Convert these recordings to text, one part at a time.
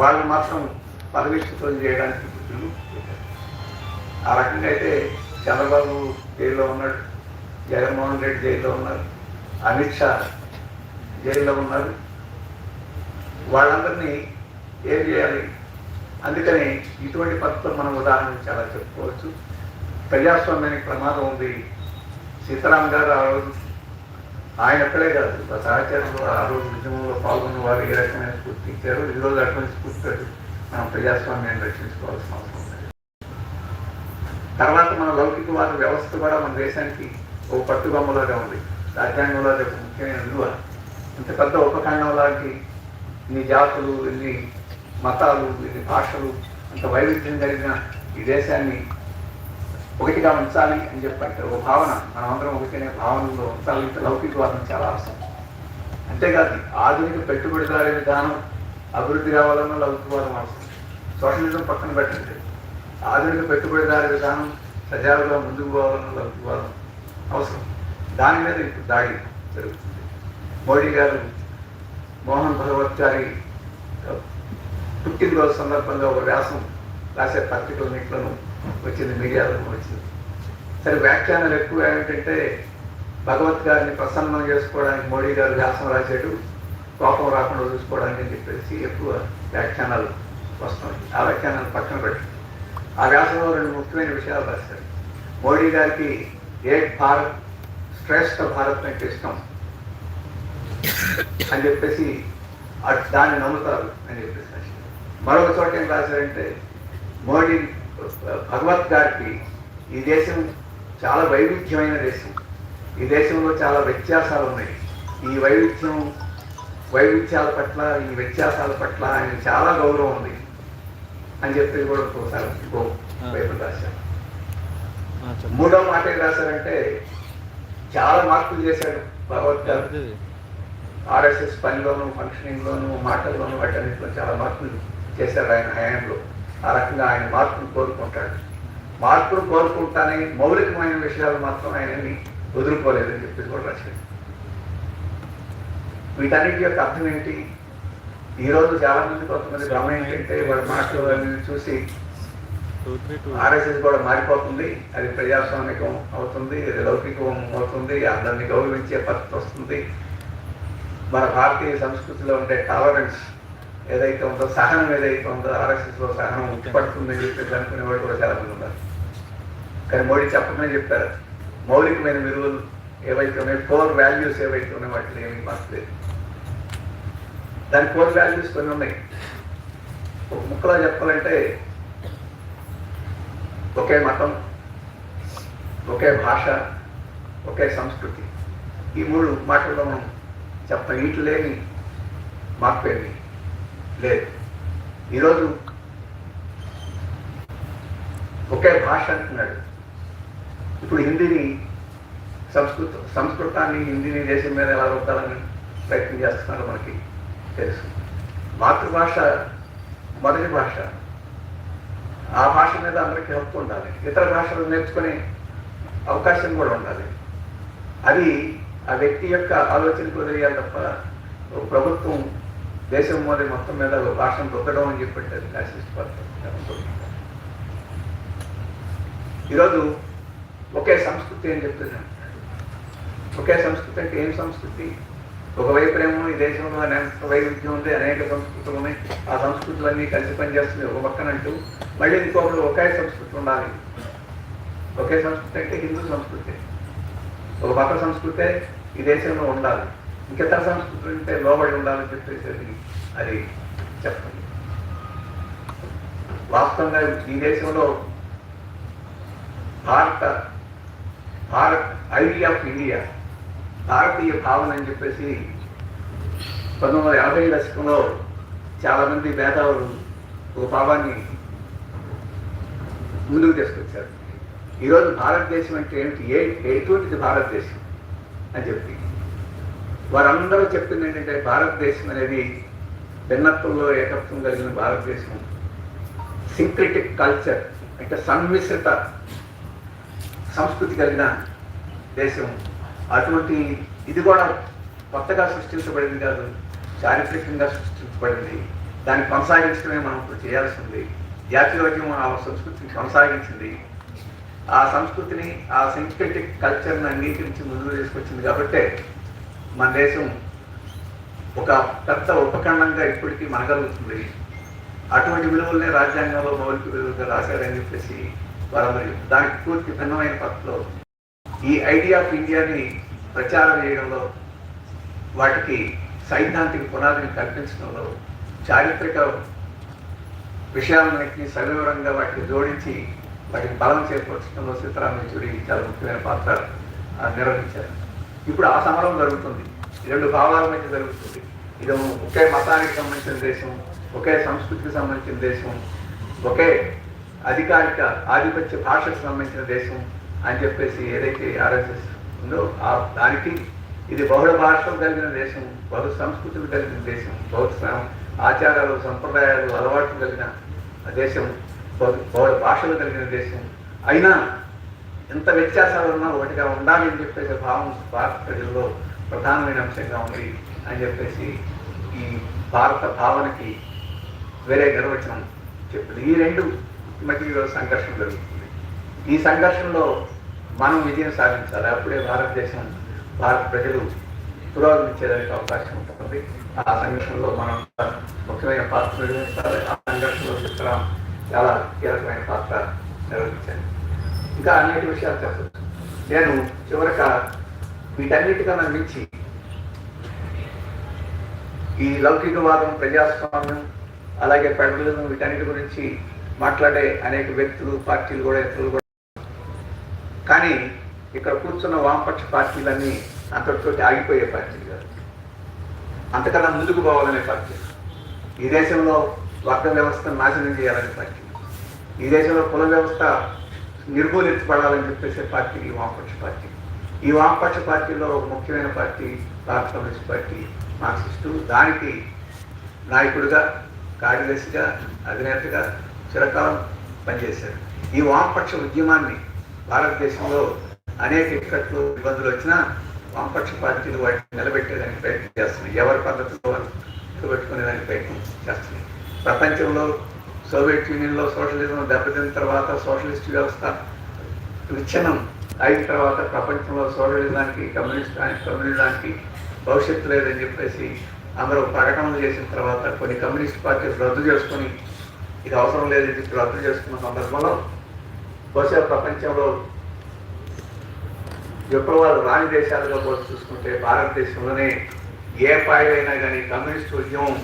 వాళ్ళు మాత్రం పదవిచ్యుతం చేయడానికి బుద్ధులు ఆ రకంగా అయితే చంద్రబాబు జైల్లో ఉన్నాడు జగన్మోహన్ రెడ్డి జైల్లో ఉన్నారు అమిత్ షా జైల్లో ఉన్నారు. వాళ్ళందరినీ ఏం చేయాలి? అందుకని ఇటువంటి పద్ధతులు మనం ఉదాహరణ చాలా చెప్పుకోవచ్చు. ప్రజాస్వామ్యానికి ప్రమాదం ఉంది. సీతారాం గారు ఆ రోజు ఆయన ఎక్కడే కాదు ఆ సహచరులు ఆ రోజు ఉద్యమంలో పాల్గొన్న వారు ఏ రకమైన స్ఫూర్తి ఇచ్చారు ఈ రోజు అటువంటి స్ఫూర్తి మనం ప్రజాస్వామ్యాన్ని రక్షించుకోవాల్సిన అవసరం ఉంది. తర్వాత మన లౌకికవాద వ్యవస్థ కూడా మన దేశానికి ఒక పట్టుబొమ్మలాగా ఉంది. రాజ్యాంగంలో అది ఒక ముఖ్యమైన విలువ. ఇంత పెద్ద ఉపఖండం లాంటి ఇన్ని జాతులు ఇన్ని మతాలు ఇన్ని భాషలు అంత వైవిధ్యం కలిగిన ఈ దేశాన్ని ఒకటిగా ఉంచాలి అని చెప్పంటే ఒక భావన. మనమందరం ఒకటనే భావనలో ఉంచాలి లౌకికవాదం చాలా అవసరం. అంతేకాదు ఆధునిక పెట్టుబడిదారీ విధానం అభివృద్ధి కావాలన్న లౌకికవాదం అవసరం. సోషలిజం పక్కన పెట్టండి. ఆధునిక పెట్టుబడిదారీ విధానం సజావుగా ముందుకు పోవాలన్న లౌకికవాదం అవసరం. దాని మీద ఇప్పుడు దాడి జరుగుతుంది. మోడీ గారు మోహన్ భగవత్ గారి పుట్టినరోజు సందర్భంగా ఒక వ్యాసం రాసే పత్రికలన్నింటిలోనూ వచ్చింది మీడియాలోనూ వచ్చింది. సరే వ్యాఖ్యానాలు ఎక్కువ ఏమిటంటే భగవత్ గారిని ప్రసన్నం చేసుకోవడానికి మోడీ గారు వ్యాసం రాశాడు కోపం రాకుండా చూసుకోవడానికి అని చెప్పేసి ఎక్కువ వ్యాఖ్యానాలు వస్తున్నాయి. ఆ వ్యాఖ్యానాలు పక్కన పెట్టి ఆ వ్యాసంలో రెండు ముఖ్యమైన విషయాలు రాశారు. మోడీ గారికి ఏక్ భారత్ శ్రేష్ఠ భారత్ అంటే ఇష్టం అని చెప్పేసి దాన్ని నమ్ముతారు అని చెప్పేసి రాశారు. మరొక చోట ఏం రాశారంటే మోడీ భగవత్ గారికి ఈ దేశం చాలా వైవిధ్యమైన దేశం. ఈ దేశంలో చాలా వ్యత్యాసాలు ఉన్నాయి. ఈ వైవిధ్యం వైవిధ్యాల పట్ల ఈ వ్యత్యాసాల పట్ల ఆయన చాలా గౌరవం ఉంది అని చెప్పి కూడా ఒకసారి ఇంకో వైపు రాశారు. మూడో మాట ఏం రాశారంటే చాలా మార్పులు చేశాడు భగవత్ గారు. ఆర్ఎస్ఎస్ పనిలోను ఫంక్షనింగ్లోను మాటల్లోను వాటన్నిటిలో చాలా మార్పులు చేశారు ఆయన హయాంలో. ఆ రకంగా ఆయన మార్పులు కోరుకుంటాడు. మార్పులు కోరుకుంటానే మౌలికమైన విషయాలు మాత్రం ఆయనని వదులుకోలేదని చెప్పేసి కూడా రాశాడు. వీటన్నిటి యొక్క అర్థం ఏంటి? ఈరోజు చాలా మంది కొంతమంది గమనం ఏంటంటే వాళ్ళ మాటలు చూసి ఆర్ఎస్ఎస్ కూడా మారిపోతుంది. అది ప్రజాస్వామికం అవుతుంది అది లౌకికం అవుతుంది అందరినీ గౌరవించే పద్ధతి వస్తుంది. మన భారతీయ సంస్కృతిలో ఉండే టాలరెన్స్ ఏదైతే ఉందో సహనం ఏదైతే ఉందో ఆర్ఎస్ఎస్లో సహనం ఉట్టిపడుతుంది అని చెప్పేసి అనుకునే వాళ్ళు కూడా చాలా మంది ఉన్నారు. కానీ మోడీ చెప్పకనే చెప్పారు. మౌలికమైన విలువలు ఏవైతే ఉన్నాయో కోర్ వాల్యూస్ ఏవైతే ఉన్నాయో వాటిలో ఏమీ మార్చలేదు దాని కోర్ వాల్యూస్ కొన్ని ఉన్నాయి. ఒక ముక్కలో చెప్పాలంటే ఒకే మతం ఒకే భాష ఒకే సంస్కృతి. ఈ మూడు మాటల్లో మనం చెప్తాం వీటి లేని మార్పేమి లేదు. ఈరోజు ఒకే భాష అంటున్నాడు. ఇప్పుడు హిందీని సంస్కృత సంస్కృతాన్ని హిందీని దేశం మీద ఎలా రొప్పాలని ప్రయత్నం చేస్తున్నారో మనకి తెలుసు. మాతృభాష మొదటి భాష. ఆ భాష మీద అందరికీ హక్కు ఉండాలి. ఇతర భాషలు నేర్చుకునే అవకాశం కూడా ఉండాలి. అది ఆ వ్యక్తి యొక్క ఆలోచనకు వదిలేయాలి తప్ప ప్రభుత్వం దేశం మీద మొత్తం మీద ఒక భాషను రుద్దడం అని చెప్పి ఫ్యాసిస్ట్ పార్టీ. ఈరోజు ఒకే సంస్కృతి అని చెప్తున్నాను. ఒకే సంస్కృతి అంటే ఏం సంస్కృతి? ఒకవైపు ఏమో ఈ దేశంలో అనేక వైవిధ్యం ఉంది అనేక సంస్కృతులు ఉన్నాయి. ఆ సంస్కృతులన్నీ కలిసి పనిచేస్తున్నాయి ఒక పక్కన అంటూ మళ్ళీ ఇంకొకరు ఒకే సంస్కృతి ఉండాలి. ఒకే సంస్కృతి అంటే హిందూ సంస్కృతి. ఒక మత సంస్కృతే ఈ దేశంలో ఉండాలి. ఇంకెతర సంస్కృతులు అంటే లోబడి ఉండాలని చెప్పేసి అది చెప్పండి. వాస్తవంగా ఈ దేశంలో Bharata Bharat idea of India భారతీయ భావన అని చెప్పేసి పంతొమ్మిది వందల యాభై దశకంలో చాలామంది మేధావులు ఒక భావాన్ని ముందుకు తీసుకొచ్చారు. ఈరోజు భారతదేశం అంటే ఏమిటి ఏ ఎటువంటిది భారతదేశం అని చెప్పి. వారందరూ చెప్తుంది ఏంటంటే భారతదేశం అనేది భిన్నత్వంలో ఏకత్వం కలిగిన భారతదేశం. సింక్రిటిక్ కల్చర్ అంటే సమ్మిశ్రిత సంస్కృతి కలిగిన దేశం. అటువంటి ఇది కూడా కొత్తగా సృష్టించబడింది కాదు చారిత్రకంగా సృష్టించబడింది. దాన్ని కొనసాగించడమే మనం ఇప్పుడు చేయాల్సింది. జాతీయోద్యమం ఆ సంస్కృతిని కొనసాగించింది. ఆ సంస్కృతిని ఆ సింక్రెటిక్ కల్చర్ని అంగీకరించి ముందుకు తీసుకొచ్చింది. కాబట్టే మన దేశం ఒక పెద్ద ఉపఖండంగా ఇప్పటికీ మనగలుగుతుంది. అటువంటి విలువలనే రాజ్యాంగంలో మౌలిక విలువలుగా రాశారని చెప్పేసి వారందరూ దానికి పూర్తి భిన్నమైన పద్ధతిలో ఈ ఐడియా ఆఫ్ ఇండియాని ప్రచారం చేయడంలో వాటికి సైద్ధాంతిక పునాదిని కల్పించడంలో చారిత్రక విషయాలన్నింటినీ సవివరంగా వాటిని జోడించి వాటికి బలం చేకూర్చడంలో సీతారాం యేచూరి చాలా ముఖ్యమైన పాత్ర నిర్వహించారు. ఇప్పుడు ఆ సమరం జరుగుతుంది. రెండు భావాల మధ్య జరుగుతుంది. ఇది ఒకే మతానికి సంబంధించిన దేశం ఒకే సంస్కృతికి సంబంధించిన దేశం ఒకే అధికారిక ఆధిపత్య భాషకు సంబంధించిన దేశం అని చెప్పేసి ఏదైతే ఆర్ఎస్ఎస్ ఉందో ఆ దానికి ఇది బహుళ భాషలు కలిగిన దేశం బహు సంస్కృతులు కలిగిన దేశం బహు సం- ఆచారాలు సంప్రదాయాలు అలవాట్లు కలిగిన దేశం బహుళ భాషలు కలిగిన దేశం. అయినా ఎంత వ్యత్యాసాలు ఉన్నా ఒకటిగా ఉండాలి అని చెప్పేసి భావం భారత ప్రజల్లో ప్రధానమైన అంశంగా ఉంది అని చెప్పేసి ఈ భారత భావనకి వేరే నిర్వచనం చెప్తుంది ఈ రెండు మధ్య సంఘర్షణ జరుగుతుంది. ఈ సంఘర్షణలో మనం విజయం సాధించాలి. అప్పుడే భారతదేశం భారత ప్రజలు పురోగమించేదానికి అవకాశం ఉంటుంది. ఆ సంఘర్షణలో మనం ముఖ్యమైన పాత్ర నిర్వహించాలి. ఆ సంఘర్షణలో చిత్రం చాలా కీలకమైన పాత్ర నిర్వహించాలి. ఇంకా అనేక విషయాలు చెప్పచ్చు. నేను చివరక వీటన్నిటికన్నా మించి ఈ లౌకికవాదం ప్రజాస్వామ్యం అలాగే ఫెడరలిజం వీటన్నిటి గురించి మాట్లాడే అనేక వ్యక్తులు పార్టీలు కూడా ఇతరులు కూడా. కానీ ఇక్కడ కూర్చున్న వామపక్ష పార్టీలన్నీ అంతటితోటి ఆగిపోయే పార్టీలు కాదు. అంతకన్నా ముందుకు పోవాలనే పార్టీ. ఈ దేశంలో వర్గ వ్యవస్థను నాశనం చేయాలనే పార్టీ. ఈ దేశంలో కుల వ్యవస్థ నిర్మూలించబడాలని చెప్పేసే పార్టీ ఈ వామపక్ష పార్టీ. ఈ వామపక్ష పార్టీలో ఒక ముఖ్యమైన పార్టీ భారత కమ్యూనిస్ట్ పార్టీ మార్క్సిస్టు. దానికి నాయకుడిగా కార్యదర్శిగా అధినేతగా చిరకాలం పనిచేశారు. ఈ వామపక్ష ఉద్యమాన్ని భారతదేశంలో అనేక ఇక్కట్లు ఇబ్బందులు వచ్చినా వామపక్ష పార్టీలు వాటిని నిలబెట్టేదానికి ప్రయత్నం చేస్తున్నాయి. ఎవరి పద్ధతిలో నిలబెట్టుకునేదానికి ప్రయత్నం చేస్తున్నాయి. ప్రపంచంలో సోవియట్ యూనియన్లో సోషలిజం దెబ్బతిన్న తర్వాత సోషలిస్ట్ వ్యవస్థ విచ్ఛిన్నం అయిన తర్వాత ప్రపంచంలో సోషలిజానికి కమ్యూనిస్ట్ కమ్యూనిజానికి భవిష్యత్తు లేదని చెప్పేసి అందరూ ప్రకటనలు చేసిన తర్వాత కొన్ని కమ్యూనిస్ట్ పార్టీలు రద్దు చేసుకొని ఇది అవసరం లేదని చెప్పి రద్దు చేసుకున్న సందర్భంలో బహుశా ప్రపంచంలో విప్లవాలు రాని దేశాలుగా పోల్చి చూసుకుంటే భారతదేశంలోనే ఏ పాయలైనా కానీ కమ్యూనిస్ట్ ఉద్యమం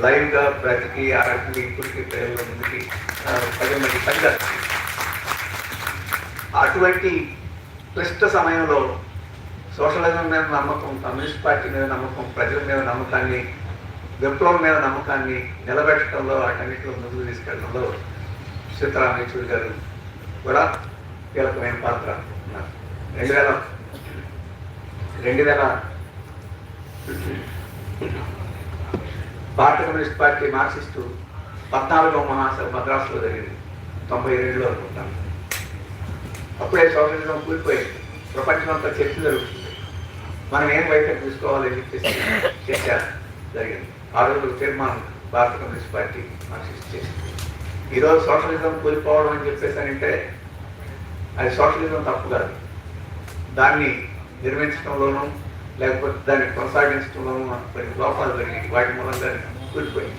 లైవ్గా బ్రతికి ఆ రకంగా ఇప్పటికీ ప్రజల ముందుకి పది మంది పనిచేస్తుంది అటువంటి క్లిష్ట సమయంలో సోషలిజం మీద నమ్మకం కమ్యూనిస్ట్ పార్టీ మీద నమ్మకం ప్రజల మీద నమ్మకాన్ని విప్లవం మీద నమ్మకాన్ని నిలబెట్టడంలో వాటన్నిటిలో ముందుకు తీసుకెళ్ళడంలో సీతారాం గారు కూడా కీలకమైన పాత్ర రెండు వేల రెండు వేల భారత కమ్యూనిస్ట్ పార్టీ మార్క్సిస్టు పద్నాలుగో మహాసభ మద్రాసులో జరిగింది. తొంభై రెండులో అనుకుంటాను అప్పుడే సోషలిజం కూలిపోయింది. ప్రపంచం అంతా చర్చ జరుగుతుంది. మనం ఏం వైఖరి తీసుకోవాలని చెప్పేసి చర్చ జరిగింది. ఆ రోజు తీర్మానం భారత కమ్యూనిస్ట్ పార్టీ మార్క్సిస్ట్ చేసింది. ఈరోజు సోషలిజం కూలిపోవడం అని చెప్పేసి అంటే అది సోషలిజం తప్పు కాదు. దాన్ని నిర్మించడంలోనూ లేకపోతే దాన్ని కొనసాగించడంలోనూ కొన్ని లోపాలు జరిగాయి. వాటి మూలంగా కూలిపోయింది.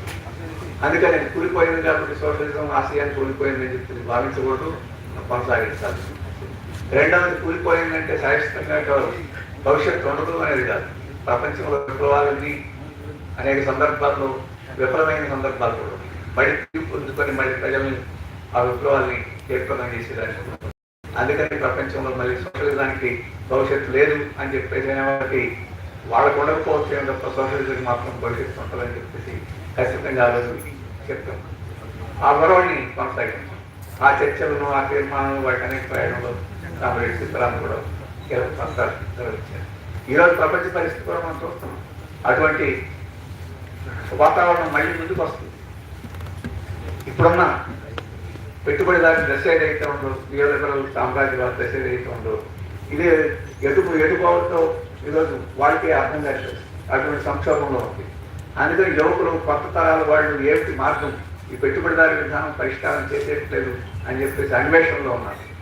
అందుకని కూలిపోయింది కాబట్టి సోషలిజం ఆశయాన్ని కూలిపోయిందని చెప్పి భావించకూడదు కొనసాగించాలి. రెండవది కూలిపోయిందంటే శాశ్వతంగా భవిష్యత్తు ఉండదు అనేది కాదు. ప్రపంచంలో విప్లవాలన్నీ అనేక సందర్భాల్లో విఫలమైన సందర్భాలు కూడా మళ్ళీ పొందుకొని మళ్ళీ ప్రజల్ని ఆ విప్లవాల్ని ఏర్పడం చేసేదానికి అందుకని ప్రపంచంలో మళ్ళీ సోషలిజానికి భవిష్యత్తు లేదు అని చెప్పేసి వాళ్ళకు ఉండకపోవచ్చు ఏం తప్ప సోషలిజం మాత్రం భవిష్యత్తు ఉంటుందని చెప్పేసి ఖచ్చితంగా ఆ చెప్తాం ఆ గొడవని కొనసాగించాం. ఆ చర్చలను ఆ తీర్మానం వాటి అనేక ప్రయాణంలో కామ్రేడ్ చిత్రాలను కూడా కీలక పాత్ర నిర్వహించారు. ఈరోజు ప్రపంచ పరిస్థితి కూడా మనం చూస్తున్నాం. అటువంటి వాతావరణం మళ్ళీ ముందుకు వస్తుంది. ఇప్పుడున్న పెట్టుబడిదారి దశ ఏదైతే ఉందో నియోజకవర్గాలు సామ్రాజ్యవాద దశ ఏదైతే ఉందో ఇది ఎటు ఎదుకోవడంతో ఈరోజు వాళ్ళకి అర్థం కాదు అటువంటి సంక్షోభంలో ఉంది. అందుకని యువకులు కొత్త తరాల వాళ్ళు ఏమిటి మార్గం? ఈ పెట్టుబడిదారు విధానం పరిష్కారం చేసేట్లేదు అని చెప్పేసి అన్వేషణలో ఉన్నారు.